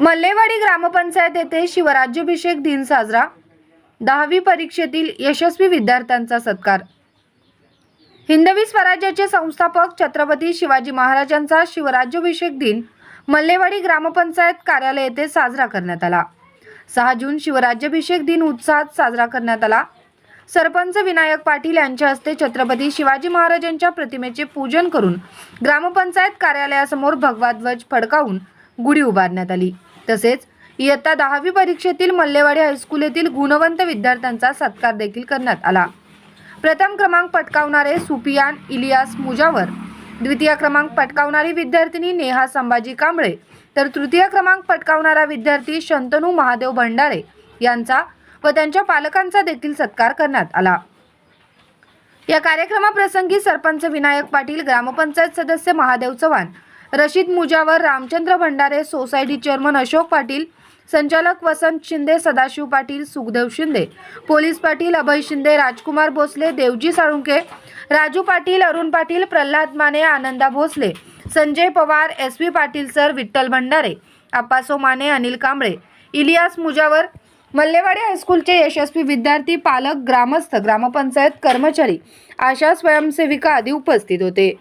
मल्लेवाडी ग्रामपंचायत येथे शिवराज्याभिषेक दिन साजरा. दहावी परीक्षेतील यशस्वी विद्यार्थ्यांचा सत्कार. हिंदवी स्वराज्याचे संस्थापक छत्रपती शिवाजी महाराजांचा शिवराज्याभिषेक दिन मल्लेवाडी ग्रामपंचायत कार्यालय येथे साजरा करण्यात आला. सहा जून शिवराज्याभिषेक दिन उत्साहात साजरा करण्यात आला. सरपंच विनायक पाटील यांच्या हस्ते छत्रपती शिवाजी महाराजांच्या प्रतिमेचे पूजन करून ग्रामपंचायत कार्यालयासमोर भगवा ध्वज फडकावून गुढी उभारण्यात आली. तसेच इयत्ता दहावी परीक्षेतील मल्लेवाडी हायस्कूल येथील गुणवंत विद्यार्थ्यांचा सत्कार देखील करण्यात आला. प्रथम क्रमांक पटकावणारे सुपियान इलियास मुजावर द्वितीय क्रमांक पटकावणारी विद्यार्थिनी नेहा संभाजी कांबळे तर तृतीय क्रमांक पटकावणारा विद्यार्थी शंतनू महादेव भंडारे यांचा व त्यांच्या पालकांचा देखील सत्कार करण्यात आला. या कार्यक्रमाप्रसंगी सरपंच विनायक पाटील ग्रामपंचायत सदस्य महादेव चव्हाण रशीद मुजावर रामचंद्र भंडारे सोसायटी चेअरमन अशोक पाटील संचालक Vasant Shinde Sadashiv Patil Sukhdev Shinde police Patil Abhay Shinde Rajkumar Bhosale Devji Salunke Raju Patil Arun Patil Pralhad Mane Ananda Bhosale Sanjay Pawar S V Patil sir Vitthal Bhandare Appaso Mane Anil Kamble Ilyas Mujawar Mallewadi हायस्कूलचे यशस्वी विद्यार्थी पालक ग्रामस्थ ग्रामपंचायत कर्मचारी आशा स्वयंसेविका आदी उपस्थित होते.